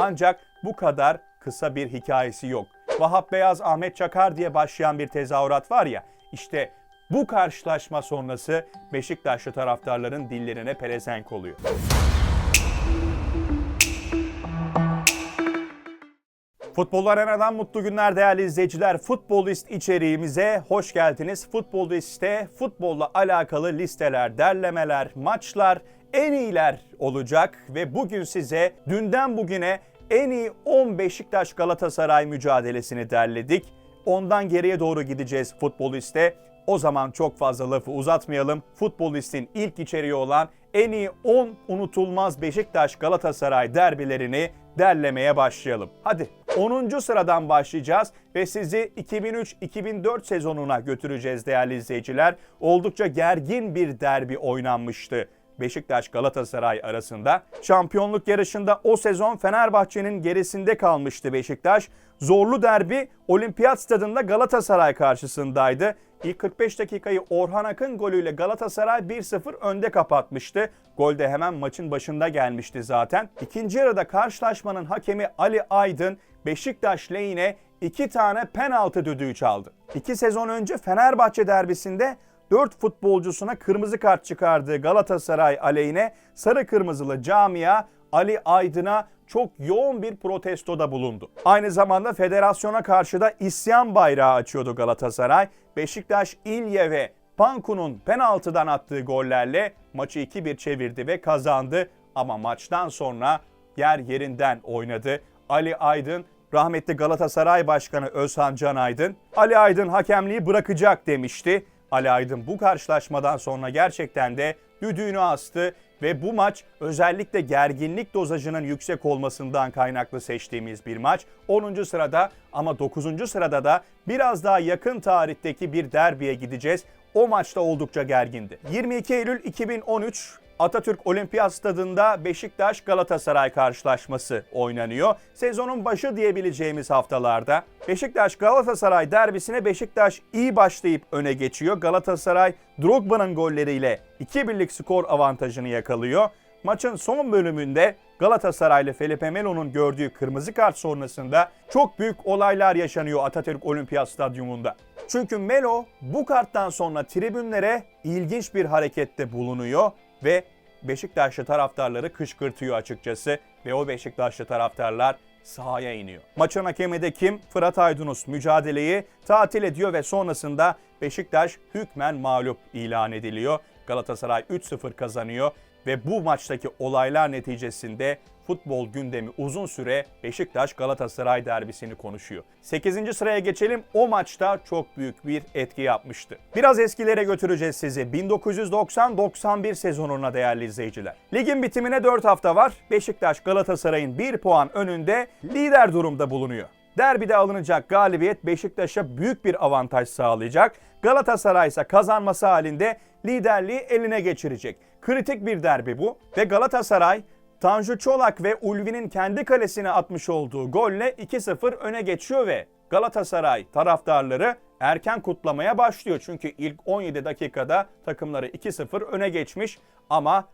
Ancak bu kadar kısa bir hikayesi yok. Vahap Beyaz Ahmet Çakar diye başlayan bir tezahürat var ya işte bu karşılaşma sonrası Beşiktaşlı taraftarların dillerine pelesenk oluyor. Futbol Arena'dan mutlu günler değerli izleyiciler. Futbolist içeriğimize hoş geldiniz. Futbolist'te futbolla alakalı listeler, derlemeler, maçlar, en iyiler olacak ve bugün size dünden bugüne en iyi 10 Beşiktaş Galatasaray mücadelesini derledik. Ondan geriye doğru gideceğiz futboliste. O zaman çok fazla lafı uzatmayalım. Futbolistin ilk içeriği olan en iyi 10 unutulmaz Beşiktaş Galatasaray derbilerini derlemeye başlayalım. Hadi 10. sıradan başlayacağız ve sizi 2003-2004 sezonuna götüreceğiz değerli izleyiciler. Oldukça gergin bir derbi oynanmıştı. Beşiktaş Galatasaray arasında. Şampiyonluk yarışında o sezon Fenerbahçe'nin gerisinde kalmıştı Beşiktaş. Zorlu derbi Olimpiyat Stadında Galatasaray karşısındaydı. İlk 45 dakikayı Orhan Akın golüyle Galatasaray 1-0 önde kapatmıştı. Gol de hemen maçın başında gelmişti zaten. İkinci yarıda karşılaşmanın hakemi Ali Aydın Beşiktaş lehine iki tane penaltı düdüğü çaldı. İki sezon önce Fenerbahçe derbisinde 4 futbolcusuna kırmızı kart çıkardığı Galatasaray aleyhine sarı kırmızılı camia Ali Aydın'a çok yoğun bir protestoda bulundu. Aynı zamanda federasyona karşı da isyan bayrağı açıyordu Galatasaray. Beşiktaş İlye ve Panku'nun penaltıdan attığı gollerle maçı 2-1 çevirdi ve kazandı. Ama maçtan sonra yer yerinden oynadı. Ali Aydın rahmetli Galatasaray Başkanı Özhan Can Aydın, Ali Aydın hakemliği bırakacak demişti. Ali Aydın bu karşılaşmadan sonra gerçekten de düdüğünü astı ve bu maç özellikle gerginlik dozajının yüksek olmasından kaynaklı seçtiğimiz bir maç. 10. sırada ama 9. sırada da biraz daha yakın tarihteki bir derbiye gideceğiz. O maçta oldukça gergindi. 22 Eylül 2013 Atatürk Olimpiyat Stadında Beşiktaş Galatasaray karşılaşması oynanıyor. Sezonun başı diyebileceğimiz haftalarda Beşiktaş Galatasaray derbisine Beşiktaş iyi başlayıp öne geçiyor. Galatasaray Drogba'nın golleriyle 2-1'lik skor avantajını yakalıyor. Maçın son bölümünde Galatasaraylı Felipe Melo'nun gördüğü kırmızı kart sonrasında çok büyük olaylar yaşanıyor Atatürk Olimpiyat Stadyumunda. Çünkü Melo bu karttan sonra tribünlere ilginç bir harekette bulunuyor ve Beşiktaşlı taraftarları kışkırtıyor açıkçası ve o Beşiktaşlı taraftarlar sahaya iniyor. Maçın hakemi de kim? Fırat Aydınus mücadeleyi tatil ediyor ve sonrasında Beşiktaş hükmen mağlup ilan ediliyor. Galatasaray 3-0 kazanıyor ve bu maçtaki olaylar neticesinde futbol gündemi uzun süre Beşiktaş Galatasaray derbisini konuşuyor. 8. sıraya geçelim. O maçta çok büyük bir etki yapmıştı. Biraz eskilere götüreceğiz sizi. 1990-91 sezonuna değerli izleyiciler. Ligin bitimine 4 hafta var. Beşiktaş Galatasaray'ın 1 puan önünde lider durumda bulunuyor. Derbide alınacak galibiyet Beşiktaş'a büyük bir avantaj sağlayacak. Galatasaray ise kazanması halinde liderliği eline geçirecek. Kritik bir derbi bu ve Galatasaray Tanju Çolak ve Ulvi'nin kendi kalesine atmış olduğu golle 2-0 öne geçiyor ve Galatasaray taraftarları erken kutlamaya başlıyor. Çünkü ilk 17 dakikada takımları 2-0 öne geçmiş ama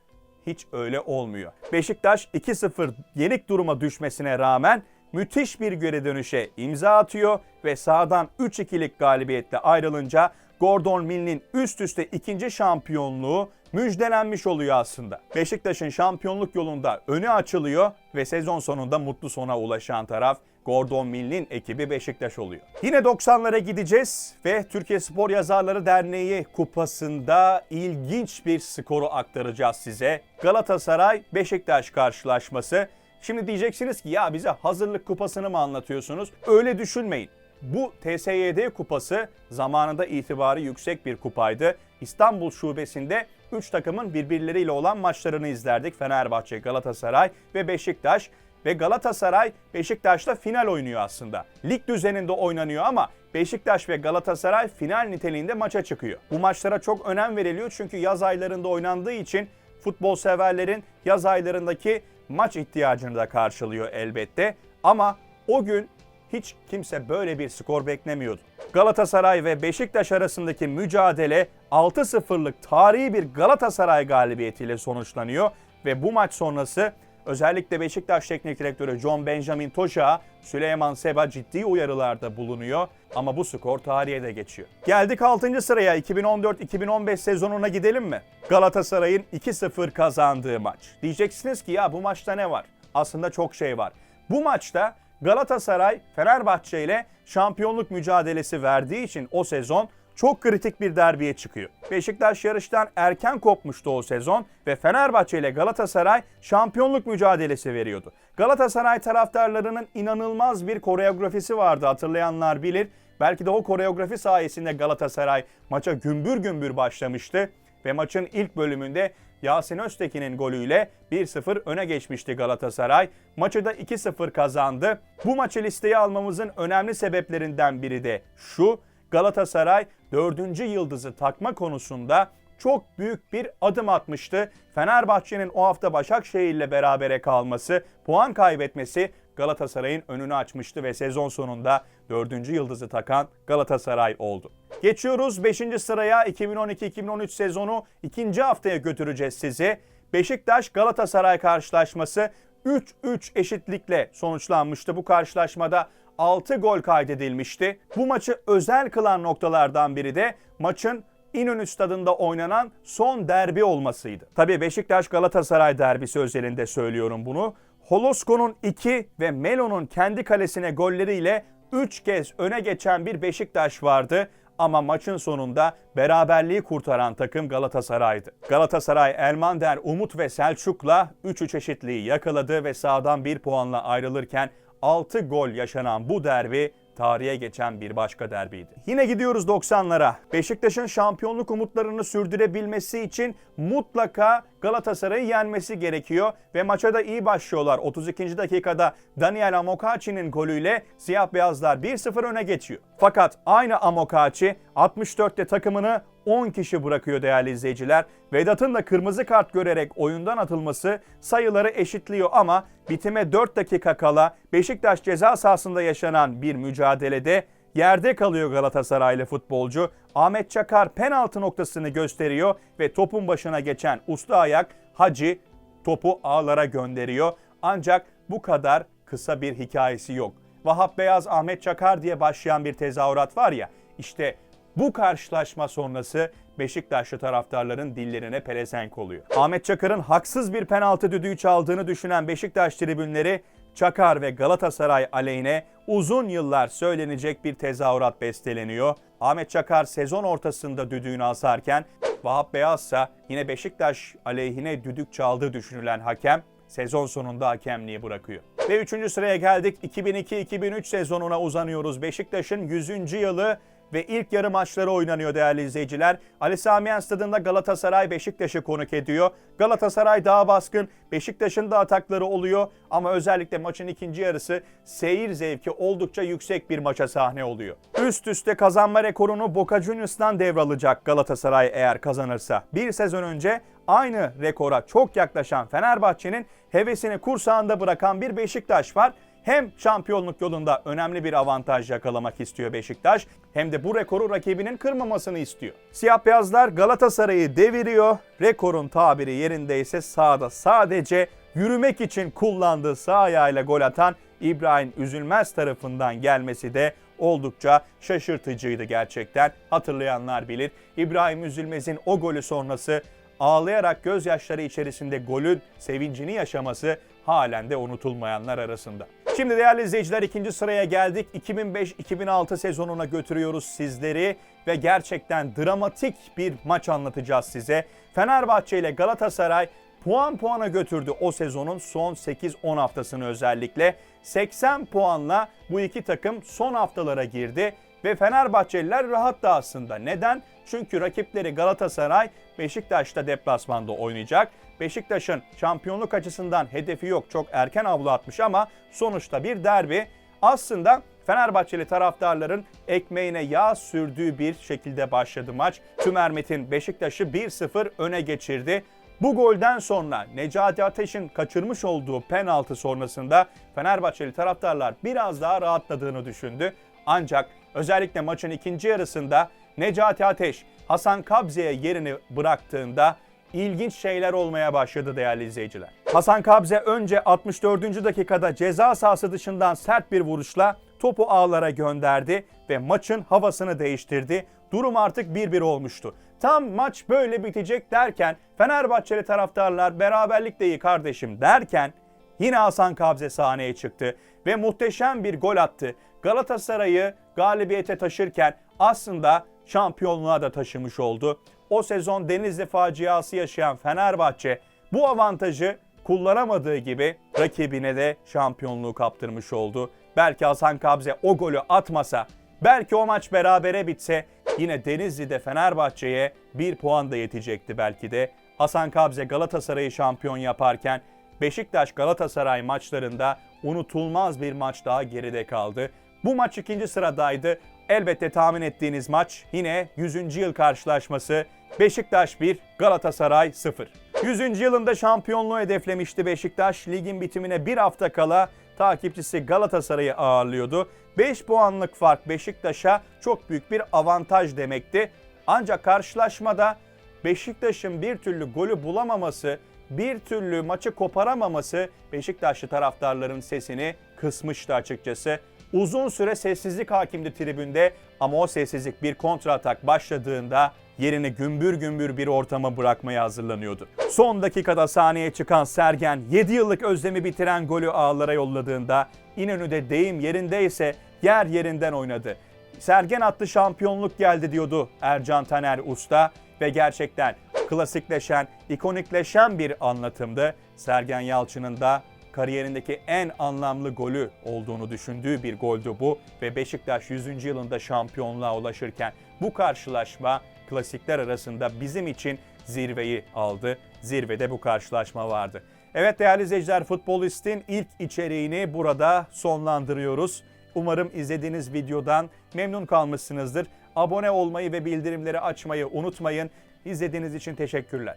hiç öyle olmuyor. Beşiktaş 2-0 yenik duruma düşmesine rağmen müthiş bir geri dönüşe imza atıyor ve sahadan 3-2'lik galibiyetle ayrılınca Gordon Mill'in üst üste ikinci şampiyonluğu müjdelenmiş oluyor aslında. Beşiktaş'ın şampiyonluk yolunda önü açılıyor ve sezon sonunda mutlu sona ulaşan taraf Gordon Mill'in ekibi Beşiktaş oluyor. Yine 90'lara gideceğiz ve Türkiye Spor Yazarları Derneği kupasında ilginç bir skoru aktaracağız size. Galatasaray Beşiktaş karşılaşması. Şimdi diyeceksiniz ki ya bize hazırlık kupasını mı anlatıyorsunuz? Öyle düşünmeyin. Bu TSYD kupası zamanında itibarı yüksek bir kupaydı. İstanbul şubesinde 3 takımın birbirleriyle olan maçlarını izlerdik. Fenerbahçe, Galatasaray ve Beşiktaş. Ve Galatasaray Beşiktaş'la final oynuyor aslında. Lig düzeninde oynanıyor ama Beşiktaş ve Galatasaray final niteliğinde maça çıkıyor. Bu maçlara çok önem veriliyor çünkü yaz aylarında oynandığı için futbol severlerin yaz aylarındaki maç ihtiyacını da karşılıyor elbette. Ama o gün hiç kimse böyle bir skor beklemiyordu. Galatasaray ve Beşiktaş arasındaki mücadele 6-0'lık tarihi bir Galatasaray galibiyetiyle sonuçlanıyor ve bu maç sonrası Özellikle Beşiktaş Teknik Direktörü John Benjamin Toşa, Süleyman Seba ciddi uyarılarda bulunuyor ama bu skor tarihe de geçiyor. Geldik 6. sıraya 2014-2015 sezonuna gidelim mi? Galatasaray'ın 2-0 kazandığı maç. Diyeceksiniz ki ya bu maçta ne var? Aslında çok şey var. Bu maçta Galatasaray Fenerbahçe ile şampiyonluk mücadelesi verdiği için o sezon çok kritik bir derbiye çıkıyor. Beşiktaş yarıştan erken kopmuştu o sezon ve Fenerbahçe ile Galatasaray şampiyonluk mücadelesi veriyordu. Galatasaray taraftarlarının inanılmaz bir koreografisi vardı hatırlayanlar bilir. Belki de o koreografi sayesinde Galatasaray maça gümbür gümbür başlamıştı ve maçın ilk bölümünde Yasin Öztekin'in golüyle 1-0 öne geçmişti Galatasaray. Maçı da 2-0 kazandı. Bu maçı listeye almamızın önemli sebeplerinden biri de şu. Galatasaray 4. yıldızı takma konusunda çok büyük bir adım atmıştı. Fenerbahçe'nin o hafta Başakşehir ile berabere kalması, puan kaybetmesi Galatasaray'ın önünü açmıştı ve sezon sonunda 4. yıldızı takan Galatasaray oldu. Geçiyoruz 5. sıraya 2012-2013 sezonu ikinci haftaya götüreceğiz sizi. Beşiktaş Galatasaray karşılaşması 3-3 eşitlikle sonuçlanmıştı. Bu karşılaşmada 6 gol kaydedilmişti. Bu maçı özel kılan noktalardan biri de maçın İnönü Stadında oynanan son derbi olmasıydı. Tabii Beşiktaş Galatasaray derbisi özelinde söylüyorum bunu. Holosko'nun 2 ve Melo'nun kendi kalesine golleriyle 3 kez öne geçen bir Beşiktaş vardı ama maçın sonunda beraberliği kurtaran takım Galatasaray'dı. Galatasaray Elmander, Umut ve Selçuk'la 3-3 eşitliği yakaladı ve sağdan 1 puanla ayrılırken 6 gol yaşanan bu derbi tarihe geçen bir başka derbiydi. Yine gidiyoruz 90'lara. Beşiktaş'ın şampiyonluk umutlarını sürdürebilmesi için mutlaka Galatasaray'ı yenmesi gerekiyor ve maça da iyi başlıyorlar. 32. dakikada Daniel Amokachi'nin golüyle siyah beyazlar 1-0 öne geçiyor. Fakat aynı Amokachi 64'te takımını 10 kişi bırakıyor değerli izleyiciler. Vedat'ın da kırmızı kart görerek oyundan atılması sayıları eşitliyor ama bitime 4 dakika kala Beşiktaş ceza sahasında yaşanan bir mücadelede yerde kalıyor Galatasaraylı futbolcu. Ahmet Çakar penaltı noktasını gösteriyor ve topun başına geçen usta ayak Hacı topu ağlara gönderiyor. Ancak bu kadar kısa bir hikayesi yok. Vahap Beyaz Ahmet Çakar diye başlayan bir tezahürat var ya işte bu karşılaşma sonrası Beşiktaşlı taraftarların dillerine pelesenk oluyor. Ahmet Çakar'ın haksız bir penaltı düdüğü çaldığını düşünen Beşiktaş tribünleri Çakar ve Galatasaray aleyhine uzun yıllar söylenecek bir tezahürat besteleniyor. Ahmet Çakar sezon ortasında düdüğünü asarken Vahap Beyaz ise yine Beşiktaş aleyhine düdük çaldığı düşünülen hakem sezon sonunda hakemliği bırakıyor. Ve 3. sıraya geldik. 2002-2003 sezonuna uzanıyoruz. Beşiktaş'ın 100. yılı ve ilk yarı maçları oynanıyor değerli izleyiciler. Ali Sami stadında Galatasaray Beşiktaş'ı konuk ediyor. Galatasaray daha baskın, Beşiktaş'ın da atakları oluyor ama özellikle maçın ikinci yarısı seyir zevki oldukça yüksek bir maça sahne oluyor. Üst üste kazanma rekorunu Boca Juniors'tan devralacak Galatasaray eğer kazanırsa. Bir sezon önce aynı rekora çok yaklaşan Fenerbahçe'nin hevesini kursağında bırakan bir Beşiktaş var. Hem şampiyonluk yolunda önemli bir avantaj yakalamak istiyor Beşiktaş hem de bu rekoru rakibinin kırmamasını istiyor. Siyah beyazlar Galatasaray'ı deviriyor. Rekorun tabiri yerindeyse sahada sadece yürümek için kullandığı sağ ayağıyla gol atan İbrahim Üzülmez tarafından gelmesi de oldukça şaşırtıcıydı gerçekten. Hatırlayanlar bilir. İbrahim Üzülmez'in o golü sonrası ağlayarak gözyaşları içerisinde golün sevincini yaşaması halen de unutulmayanlar arasında. Şimdi değerli izleyiciler ikinci sıraya geldik. 2005-2006 sezonuna götürüyoruz sizleri ve gerçekten dramatik bir maç anlatacağız size. Fenerbahçe ile Galatasaray puan puana götürdü o sezonun son 8-10 haftasını özellikle. 80 puanla bu iki takım son haftalara girdi ve Fenerbahçeliler rahat da aslında. Neden? Çünkü rakipleri Galatasaray Beşiktaş'ta deplasmanda oynayacak. Beşiktaş'ın şampiyonluk açısından hedefi yok. Çok erken avlu atmış ama sonuçta bir derbi. Aslında Fenerbahçeli taraftarların ekmeğine yağ sürdüğü bir şekilde başladı maç. Tümer Metin Beşiktaş'ı 1-0 öne geçirdi. Bu golden sonra Necati Ateş'in kaçırmış olduğu penaltı sonrasında Fenerbahçeli taraftarlar biraz daha rahatladığını düşündü. Ancak özellikle maçın ikinci yarısında Necati Ateş Hasan Kabze'ye yerini bıraktığında ilginç şeyler olmaya başladı değerli izleyiciler. Hasan Kabze önce 64. dakikada ceza sahası dışından sert bir vuruşla topu ağlara gönderdi ve maçın havasını değiştirdi. Durum artık 1-1 olmuştu. Tam maç böyle bitecek derken Fenerbahçeli taraftarlar beraberlik de iyi kardeşim derken yine Hasan Kabze sahneye çıktı ve muhteşem bir gol attı. Galatasaray'ı galibiyete taşırken aslında şampiyonluğa da taşımış oldu. O sezon Denizli faciası yaşayan Fenerbahçe bu avantajı kullanamadığı gibi rakibine de şampiyonluğu kaptırmış oldu. Belki Hasan Kabze o golü atmasa, belki o maç berabere bitse yine Denizli'de Fenerbahçe'ye bir puan da yetecekti belki de. Hasan Kabze Galatasaray'ı şampiyon yaparken Beşiktaş Galatasaray maçlarında unutulmaz bir maç daha geride kaldı. Bu maç ikinci sıradaydı. Elbette tahmin ettiğiniz maç yine 100. yıl karşılaşması Beşiktaş 1, Galatasaray 0. 100. yılında şampiyonluğu hedeflemişti Beşiktaş. Ligin bitimine bir hafta kala takipçisi Galatasaray'ı ağırlıyordu. 5 puanlık fark Beşiktaş'a çok büyük bir avantaj demekti. Ancak karşılaşmada Beşiktaş'ın bir türlü golü bulamaması, bir türlü maçı koparamaması Beşiktaşlı taraftarların sesini kısmıştı açıkçası. Uzun süre sessizlik hakimdi tribünde ama o sessizlik bir kontratak başladığında yerini gümbür gümbür bir ortama bırakmaya hazırlanıyordu. Son dakikada sahneye çıkan Sergen 7 yıllık özlemi bitiren golü ağlara yolladığında İnönü'de deyim yerindeyse yer yerinden oynadı. Sergen attı şampiyonluk geldi diyordu Ercan Taner Usta ve gerçekten klasikleşen, ikonikleşen bir anlatımdı. Sergen Yalçın'ın da kariyerindeki en anlamlı golü olduğunu düşündüğü bir goldü bu ve Beşiktaş 100. yılında şampiyonluğa ulaşırken bu karşılaşma klasikler arasında bizim için zirveyi aldı. Zirvede bu karşılaşma vardı. Evet değerli izleyiciler Futbolist'in ilk içeriğini burada sonlandırıyoruz. Umarım izlediğiniz videodan memnun kalmışsınızdır. Abone olmayı ve bildirimleri açmayı unutmayın. İzlediğiniz için teşekkürler.